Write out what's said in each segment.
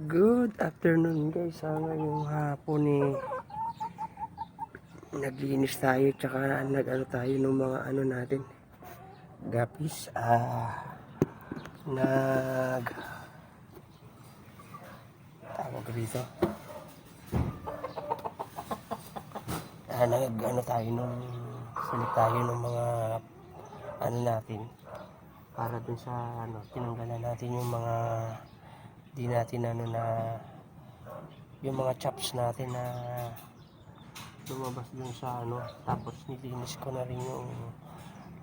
Good afternoon guys. Ah, ngayong hapon eh naglinis tayo tsaka nag-ano tayo ng mga ano natin gapis ah nag tawag rito ah, nag ano tayo nung sulit tayo ng mga ano natin para dun sa ano tinanggalan natin yung mga di natin ano na yung mga chops natin na lumabas dun sa ano tapos nilinis ko na rin yung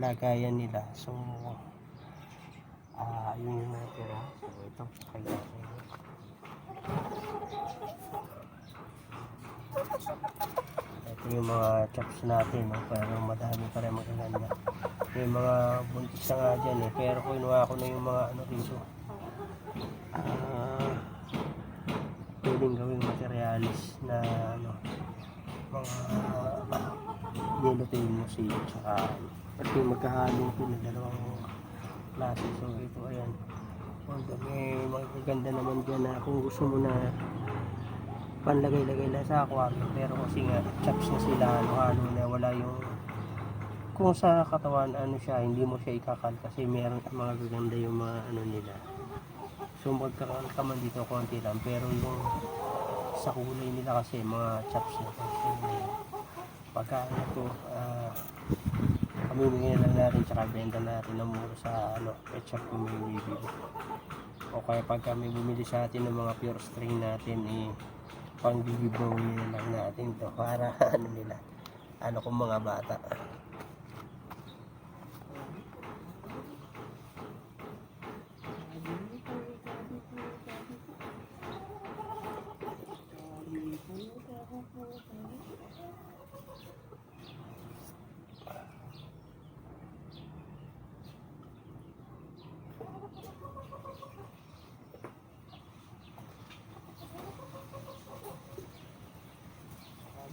lagayan nila. So ah yun yung natira. So ito ito yung mga chops natin no? pero madami pa rin magaganda yung mga buntis na nga dyan eh. Pero kinuha ko na yung mga ano dito materialis na ano mga yellow tail mo si tsaka yung magkahalo po na dalawang klase. So ito ayan. Although may magaganda naman dyan na kung gusto mo na panlagay-lagay lang sa aquarium pero kasi nga chops na sila halo-halo na wala yung kung sa katawan ano siya hindi mo siya ikakal kasi meron mga gaganda yung mga ano nila. So magkakaroon ka man dito konti lang pero yung sa kulay nila kasi mga chops na kasi pagka ano to ah pamimigay lang natin tsaka benta natin ng mura sa ano pet shop kung may bibili. O kaya pag kami bumili sa atin ng mga pure string natin eh pang na lang natin to para ano nila ano kung mga bata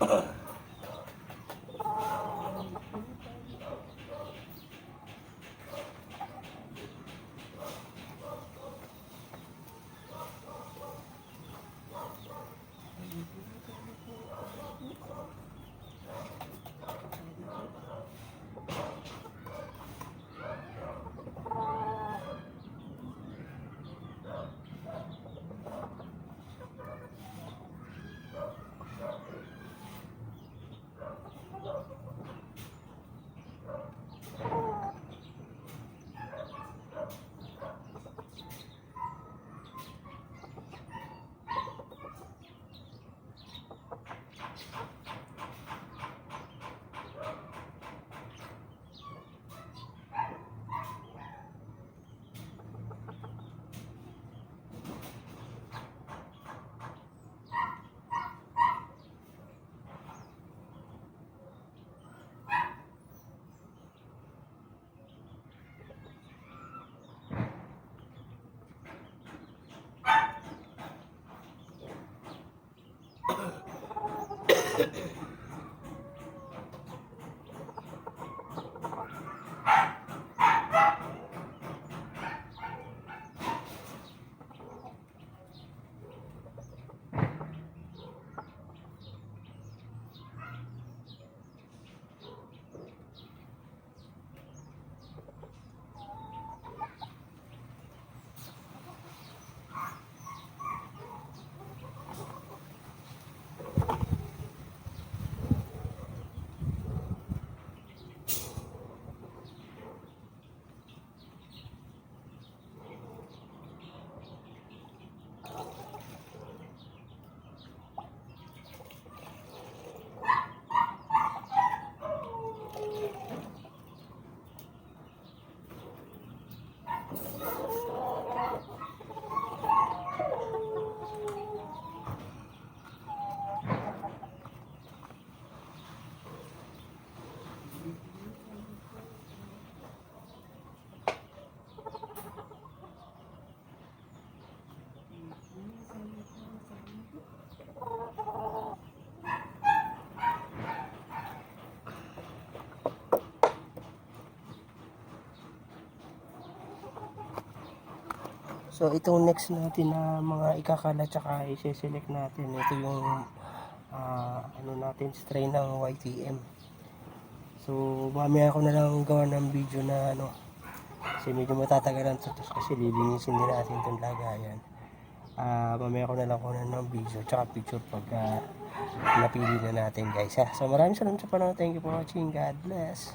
uh, So itong next natin na mga ikakalat tsaka i-select natin. Ito yung ah, ano natin strain ng YTM. So mamaya ko na lang gawa ng video na ano kasi medyo matatagalan to kasi lilinisin din natin itong lagayan. Ah, mamaya ko na lang kunan ng video tsaka picture pag ah, napili na natin guys ha. So maraming salamat sa panonood. Thank you for watching. God bless.